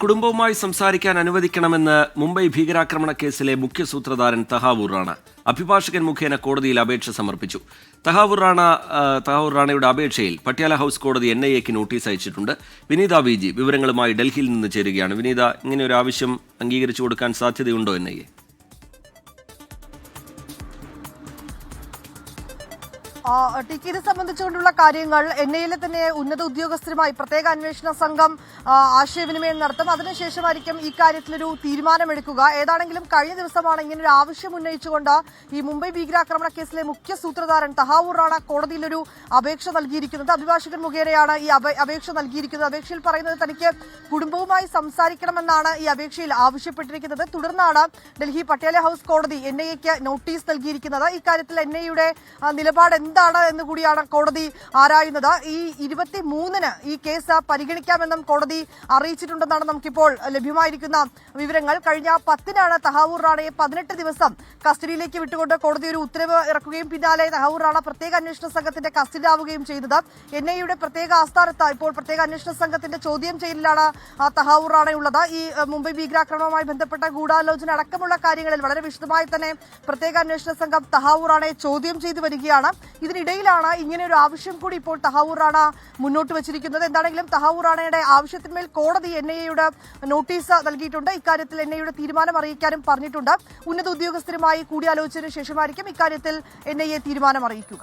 കുടുംബവുമായി സംസാരിക്കാൻ അനുവദിക്കണമെന്ന് മുംബൈ ഭീകരാക്രമണ കേസിലെ മുഖ്യ സൂത്രധാരൻ തഹാവൂർ അഭിഭാഷകൻ മുഖേന കോടതിയിൽ അപേക്ഷ സമർപ്പിച്ചു. തഹാവൂർ റാണ തഹാവൂർ റാണയുടെ അപേക്ഷയിൽ പട്യാല ഹൗസ് കോടതി എൻ ഐ എക്ക് നോട്ടീസ് അയച്ചിട്ടുണ്ട്. വിനീത വി ജി വിവരങ്ങളുമായി ഡൽഹിയിൽ നിന്ന് ചേരുകയാണ്. വിനീത ഇങ്ങനെ ഒരു ആവശ്യം അംഗീകരിച്ചു കൊടുക്കാൻ സാധ്യതയുണ്ടോ എൻ ഐ എ? ആ, കെ ഇത് സംബന്ധിച്ചുകൊണ്ടുള്ള കാര്യങ്ങൾ എൻ ഐയിലെ തന്നെ ഉന്നത ഉദ്യോഗസ്ഥരുമായി പ്രത്യേക അന്വേഷണ സംഘം ആശയവിനിമയം നടത്തും. അതിനുശേഷമായിരിക്കും ഇക്കാര്യത്തിലൊരു തീരുമാനമെടുക്കുക. ഏതാണെങ്കിലും കഴിഞ്ഞ ദിവസമാണ് ഇങ്ങനെ ഒരു ആവശ്യം ഉന്നയിച്ചുകൊണ്ട് ഈ മുംബൈ ഭീകരാക്രമണ കേസിലെ മുഖ്യ സൂത്രധാരൻ തഹാവൂർ റാണ കോടതിയിലൊരു അപേക്ഷ നൽകിയിരിക്കുന്നത്. അഭിഭാഷകൻ മുഖേനയാണ് ഈ അപേക്ഷ നൽകിയിരിക്കുന്നത്. അപേക്ഷയിൽ പറയുന്നത് തനിക്ക് കുടുംബവുമായി സംസാരിക്കണമെന്നാണ് ഈ അപേക്ഷയിൽ ആവശ്യപ്പെട്ടിരിക്കുന്നത്. തുടർന്നാണ് ഡൽഹി പട്ടേല ഹൌസ് കോടതി എൻ നോട്ടീസ് നൽകിയിരിക്കുന്നത്. ഇക്കാര്യത്തിൽ എൻ ഐയുടെ നിലപാട് എന്താണ് എന്ന് കൂടിയാണ് കോടതി ആരായുന്നത്. ഈ ഇരുപത്തി മൂന്നിന് ഈ കേസ് പരിഗണിക്കാമെന്നും കോടതി അറിയിച്ചിട്ടുണ്ടെന്നാണ് നമുക്കിപ്പോൾ ലഭ്യമായിരിക്കുന്ന വിവരങ്ങൾ. കഴിഞ്ഞ പത്തിനാണ് തഹാവൂർ റാണയെ പതിനെട്ട് ദിവസം കസ്റ്റഡിയിലേക്ക് വിട്ടുകൊണ്ട് കോടതി ഒരു ഉത്തരവ് ഇറക്കുകയും പിന്നാലെ തഹാവൂർ റാണ പ്രത്യേക അന്വേഷണ സംഘത്തിന്റെ കസ്റ്റഡിയിലാവുകയും ചെയ്തത്. എൻ ഐയുടെ പ്രത്യേക ആസ്ഥാനത്ത് ഇപ്പോൾ പ്രത്യേക അന്വേഷണ സംഘത്തിന്റെ ചോദ്യം ചെയ്യലിലാണ് തഹാവൂർ റാണയുള്ളത്. ഈ മുംബൈ ഭീകരാക്രമണവുമായി ബന്ധപ്പെട്ട ഗൂഢാലോചന അടക്കമുള്ള കാര്യങ്ങളിൽ വളരെ വിശദമായി തന്നെ പ്രത്യേക അന്വേഷണ സംഘം തഹാവൂർ റാണയെ ചോദ്യം ചെയ്തു വരികയാണ്. ഇതിനിടയിലാണ് ഇങ്ങനെ ഒരു ആവശ്യം കൂടി ഇപ്പോൾ തഹാവൂർ റാണ മുന്നോട്ട് വച്ചിരിക്കുന്നത്. എന്താണെങ്കിലും തഹാവൂർ റാണയുടെ ആവശ്യത്തിന്മേൽ കോടതി എൻ ഐ എയുടെ നോട്ടീസ് നൽകിയിട്ടുണ്ട്. ഇക്കാര്യത്തിൽ എൻ ഐയുടെ തീരുമാനം അറിയിക്കാനും പറഞ്ഞിട്ടുണ്ട്. ഉന്നത ഉദ്യോഗസ്ഥരുമായി കൂടിയാലോചിച്ചതിനു ശേഷമായിരിക്കും ഇക്കാര്യത്തിൽ എൻ ഐ എ തീരുമാനം അറിയിക്കുക.